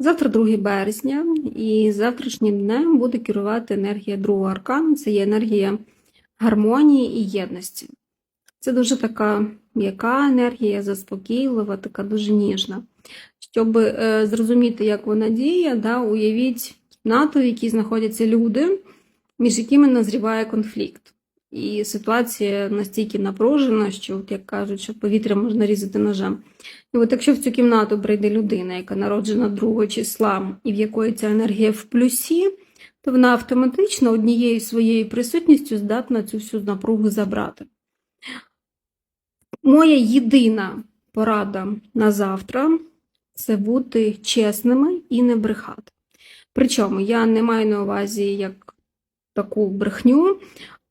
Завтра 2 березня, і завтрашнім днем буде керувати енергія другого аркану. Це є енергія гармонії і єдності. Це дуже така м'яка енергія, заспокійлива, така дуже ніжна. Щоб е, зрозуміти, як вона діє, да, уявіть кімнату, в якій знаходяться люди, між якими назріває конфлікт. І ситуація настільки напружена, що, от як кажуть, що повітря можна різати ножем. І от якщо в цю кімнату прийде людина, яка народжена 2 числа, і в якої ця енергія в плюсі, то вона автоматично однією своєю присутністю здатна цю всю напругу забрати. Моя єдина порада на завтра це бути чесними і не брехати. Причому я не маю на увазі як таку брехню,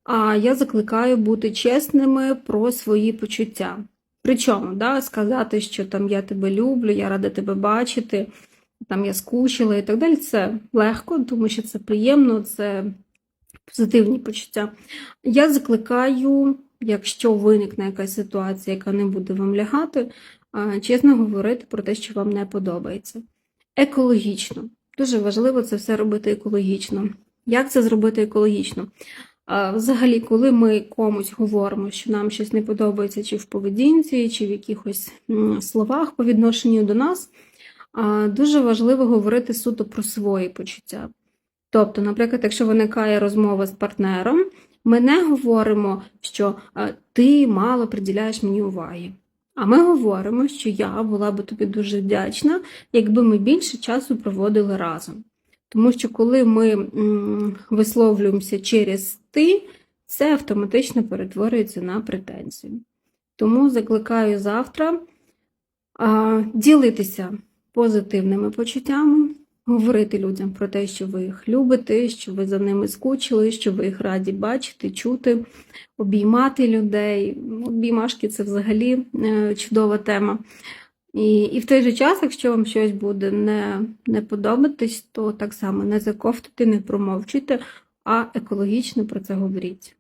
а я закликаю бути чесними про свої почуття. Причому, да, сказати, що там я тебе люблю, я рада тебе бачити, там я скучила і так далі, це легко, тому що це приємно, це позитивні почуття. Я закликаю, якщо виникне якась ситуація, яка не буде вам лягати, чесно говорити про те, що вам не подобається. Екологічно. Дуже важливо це все робити екологічно. Як це зробити екологічно? Взагалі, коли ми комусь говоримо, що нам щось не подобається, чи в поведінці, чи в якихось словах по відношенню до нас, дуже важливо говорити суто про свої почуття. Тобто, наприклад, якщо виникає розмова з партнером, ми не говоримо, що ти мало приділяєш мені уваги. А ми говоримо, що я була би тобі дуже вдячна, якби ми більше часу проводили разом. Тому що коли ми висловлюємося через ти, це автоматично перетворюється на претензію. Тому закликаю завтра ділитися позитивними почуттями, говорити людям про те, що ви їх любите, що ви за ними скучили, що ви їх раді бачити, чути, обіймати людей. Обіймашки це взагалі е, чудова тема. І, і в той же час, якщо вам щось буде не, не подобатись, то так само не заковтуйте, не промовчуйте, а екологічно про це говоріть.